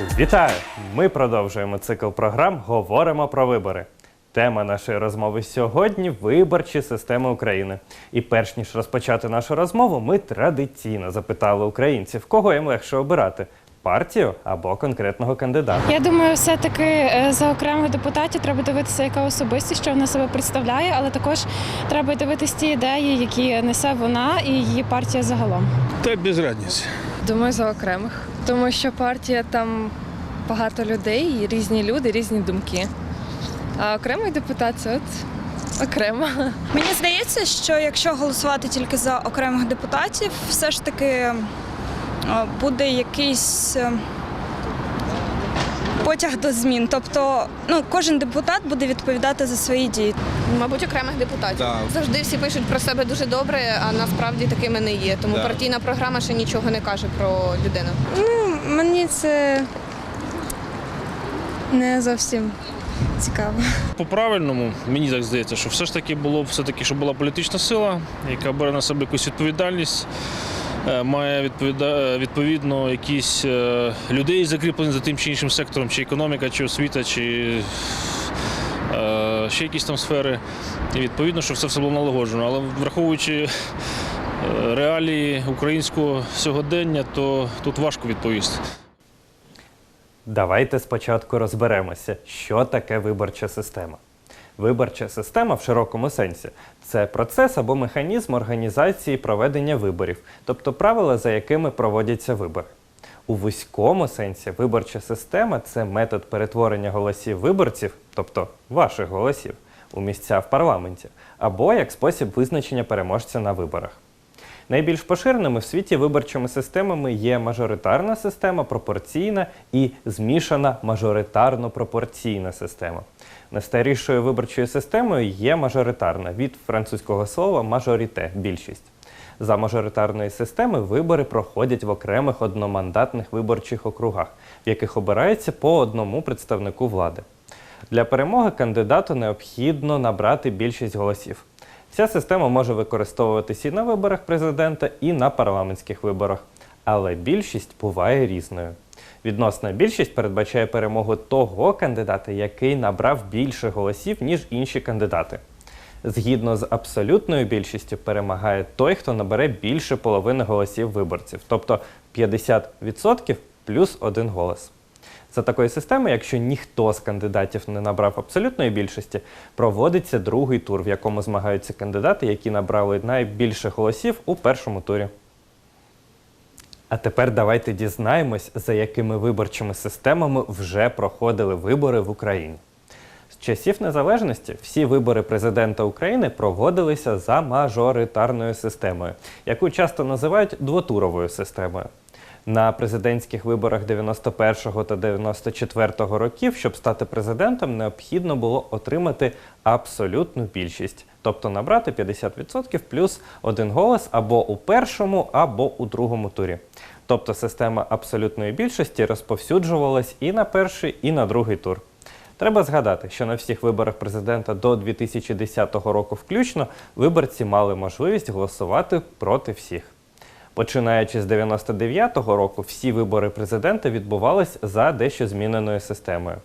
Вітаю! Ми продовжуємо цикл програм Говоримо про вибори. Тема нашої розмови сьогодні виборчі системи України. І перш ніж розпочати нашу розмову, ми традиційно запитали українців, кого їм легше обирати партію або конкретного кандидата. Я думаю, все-таки е, за окремих депутатів треба дивитися, яка особистість, що вона себе представляє, але також треба дивитися ті ідеї, які несе вона і її партія загалом. Та без разниці. Думаю, за окремих. Тому що партія там багато людей, різні люди, різні думки. А окремий депутат це от окремо. Мені здається, що якщо голосувати тільки за окремих депутатів, все ж таки буде якийсь е, потяг до змін. Тобто, ну, кожен депутат буде відповідати за свої дії. Мабуть, окремих депутатів. Да. Завжди всі пишуть про себе дуже добре, а насправді такими не є. Тому Да. партійна програма ще нічого не каже про людину. Мені це не зовсім цікаво. По правильному мені так здається, що все ж таки було все таки, щоб була політична сила, яка бере на себе якусь відповідальність. Е, Має е, відповідно якісь е, людей закріплені за тим чи іншим сектором, чи економіка, чи освіта, чи ще якісь там сфери. І відповідно, що все все було налагоджено. Але враховуючи реалії українського сьогодення, то тут важко відповісти. Давайте спочатку розберемося, що таке виборча система. Виборча система в широкому сенсі це процес або механізм організації проведення виборів, тобто правила, за якими проводяться вибори. У вузькому сенсі виборча система це метод перетворення голосів виборців, тобто ваших голосів, у місця в парламенті, або як спосіб визначення переможця на виборах. Найбільш поширеними в світі виборчими системами є мажоритарна система, пропорційна і змішана мажоритарно-пропорційна система. Найстарішою виборчою системою є мажоритарна від французького слова мажоріте більшість. За мажоритарної системи вибори проходять в окремих одномандатних виборчих округах, в яких обирається по одному представнику влади. Для перемоги кандидату необхідно набрати більшість голосів. Ця система може використовуватись і на виборах президента, і на парламентських виборах. Але більшість буває різною. Відносна більшість передбачає перемогу того кандидата, який набрав більше голосів, ніж інші кандидати. Згідно з абсолютною більшістю перемагає той, хто набере більше половини голосів виборців, тобто 50% плюс один голос. За такої системи, якщо ніхто з кандидатів не набрав абсолютної більшості, проводиться другий тур, в якому змагаються кандидати, які набрали найбільше голосів у першому турі. А тепер давайте дізнаємось, за якими виборчими системами вже проходили вибори в Україні. З часів незалежності всі вибори президента України проводилися за мажоритарною системою, яку часто називають двотуровою системою. На президентських виборах 91 та 94 років, щоб стати президентом, необхідно було отримати абсолютну більшість, тобто набрати 50% плюс один голос або у першому, або у другому турі. Тобто система абсолютної більшості розповсюджувалась і на перший, і на другий тур. Треба згадати, що на всіх виборах президента до 2010 року включно виборці мали можливість голосувати проти всіх. Починаючи з 99-го року, всі вибори президента відбувались за дещо зміненою системою.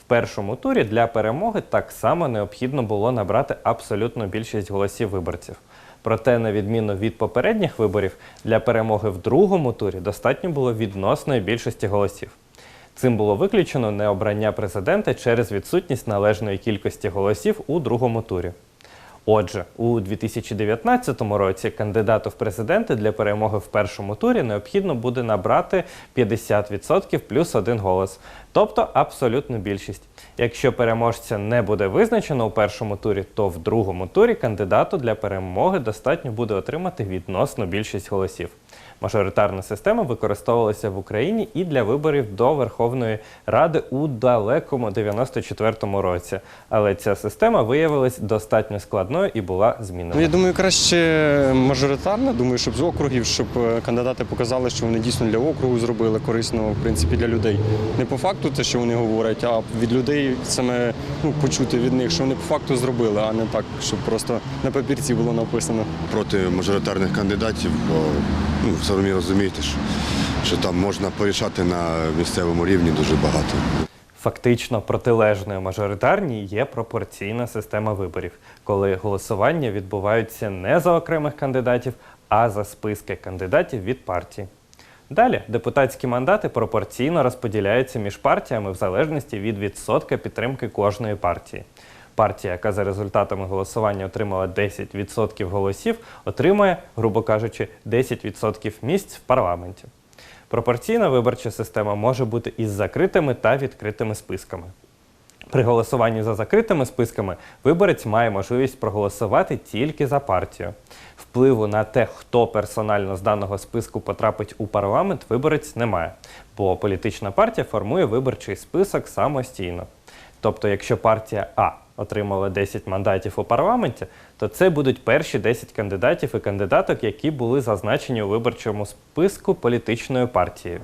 В першому турі для перемоги так само необхідно було набрати абсолютну більшість голосів виборців. Проте, на відміну від попередніх виборів, для перемоги в другому турі достатньо було відносної більшості голосів. Цим було виключено необрання президента через відсутність належної кількості голосів у другому турі. Отже, у 2019 році кандидату в президенти для перемоги в першому турі необхідно буде набрати 50% плюс один голос, тобто абсолютну більшість. Якщо переможця не буде визначено у першому турі, то в другому турі кандидату для перемоги достатньо буде отримати відносну більшість голосів. Мажоритарна система використовувалася в Україні і для виборів до Верховної Ради у далекому 94-му році. Але ця система виявилась достатньо складною і була змінена. Ну, я думаю, краще мажоритарна. Думаю, щоб з округів, щоб е, кандидати показали, що вони дійсно для округу зробили корисно, в принципі, для людей. Не по факту те, що вони говорять, а від людей саме ну, почути від них, що вони по факту зробили, а не так, щоб просто на папірці було написано. проти мажоритарних кандидатів, бо ну, самі розумієте, що що там можна порішати на місцевому рівні дуже багато. Фактично протилежною мажоритарній є пропорційна система виборів, коли голосування відбуваються не за окремих кандидатів, а за списки кандидатів від партії. Далі депутатські мандати пропорційно розподіляються між партіями в залежності від відсотка підтримки кожної партії. Партія, яка за результатами голосування отримала 10% голосів, отримує, грубо кажучи, 10% місць в парламенті. Пропорційна виборча система може бути із закритими та відкритими списками. При голосуванні за закритими списками виборець має можливість проголосувати тільки за партію. Впливу на те, хто персонально з даного списку потрапить у парламент, виборець не має, бо політична партія формує виборчий список самостійно. Тобто, якщо партія А отримала 10 мандатів у парламенті, то це будуть перші 10 кандидатів і кандидаток, які були зазначені у виборчому списку політичною партією.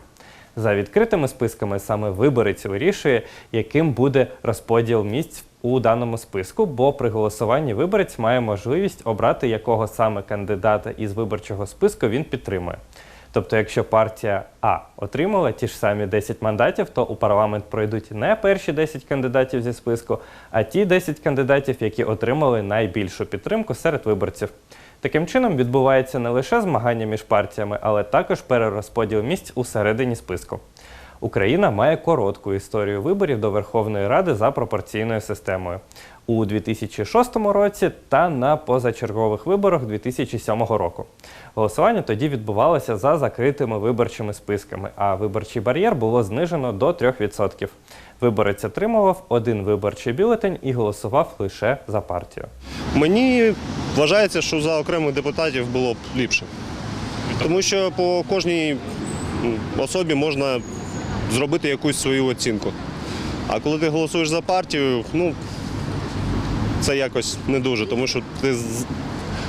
За відкритими списками саме виборець вирішує, яким буде розподіл місць у даному списку, бо при голосуванні виборець має можливість обрати, якого саме кандидата із виборчого списку він підтримує. Тобто, якщо партія А отримала ті ж самі 10 мандатів, то у парламент пройдуть не перші 10 кандидатів зі списку, а ті 10 кандидатів, які отримали найбільшу підтримку серед виборців. Таким чином відбувається не лише змагання між партіями, але також перерозподіл місць у середині списку. Україна має коротку історію виборів до Верховної Ради за пропорційною системою у 2006 році та на позачергових виборах 2007 року. Голосування тоді відбувалося за закритими виборчими списками, а виборчий бар'єр було знижено до 3%. Виборець отримував один виборчий бюлетень і голосував лише за партію. Мені вважається, що за окремих депутатів було б ліпше. Тому що по кожній особі можна зробити якусь свою оцінку. А коли ти голосуєш за партію, ну це якось не дуже, тому що ти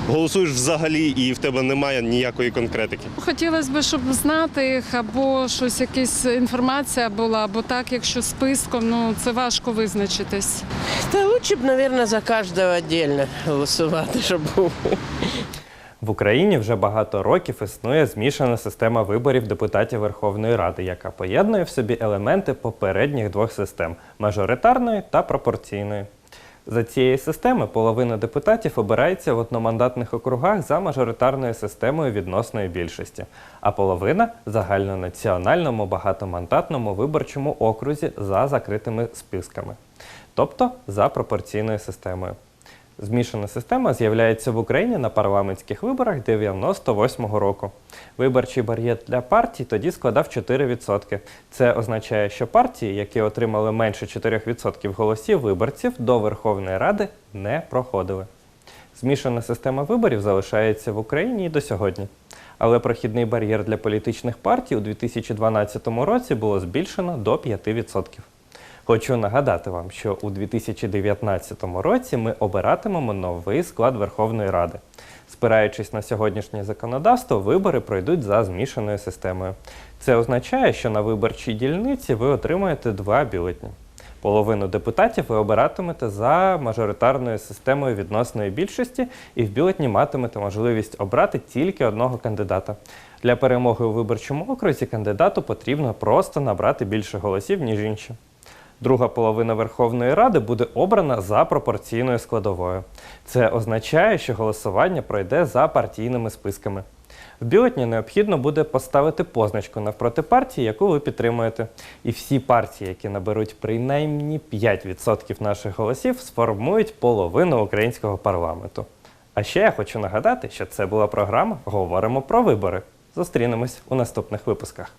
голосуєш взагалі і в тебе немає ніякої конкретики. Хотілося б, щоб знати їх, або щось, якась інформація була, бо так, якщо списком, ну це важко визначитись. Та лучше б, мабуть, за кожного віддільно голосувати, щоб був. В Україні вже багато років існує змішана система виборів депутатів Верховної Ради, яка поєднує в собі елементи попередніх двох систем мажоритарної та пропорційної. За цієї системи половина депутатів обирається в одномандатних округах за мажоритарною системою відносної більшості, а половина загальнонаціональному багатомандатному виборчому окрузі за закритими списками, тобто за пропорційною системою. Змішана система з'являється в Україні на парламентських виборах 98-го року. Виборчий бар'єр для партій тоді складав 4%. Це означає, що партії, які отримали менше 4% голосів виборців, до Верховної Ради не проходили. Змішана система виборів залишається в Україні і до сьогодні. Але прохідний бар'єр для політичних партій у 2012 році було збільшено до 5%. Хочу нагадати вам, що у 2019 році ми обиратимемо новий склад Верховної Ради. Спираючись на сьогоднішнє законодавство, вибори пройдуть за змішаною системою. Це означає, що на виборчій дільниці ви отримаєте два бюлетні. Половину депутатів ви обиратимете за мажоритарною системою відносної більшості, і в бюлетні матимете можливість обрати тільки одного кандидата. Для перемоги у виборчому окрузі кандидату потрібно просто набрати більше голосів, ніж інші. Друга половина Верховної Ради буде обрана за пропорційною складовою. Це означає, що голосування пройде за партійними списками. В бюлетні необхідно буде поставити позначку навпроти партії, яку ви підтримуєте. І всі партії, які наберуть принаймні 5% наших голосів, сформують половину українського парламенту. А ще я хочу нагадати, що це була програма Говоримо про вибори. Зустрінемось у наступних випусках.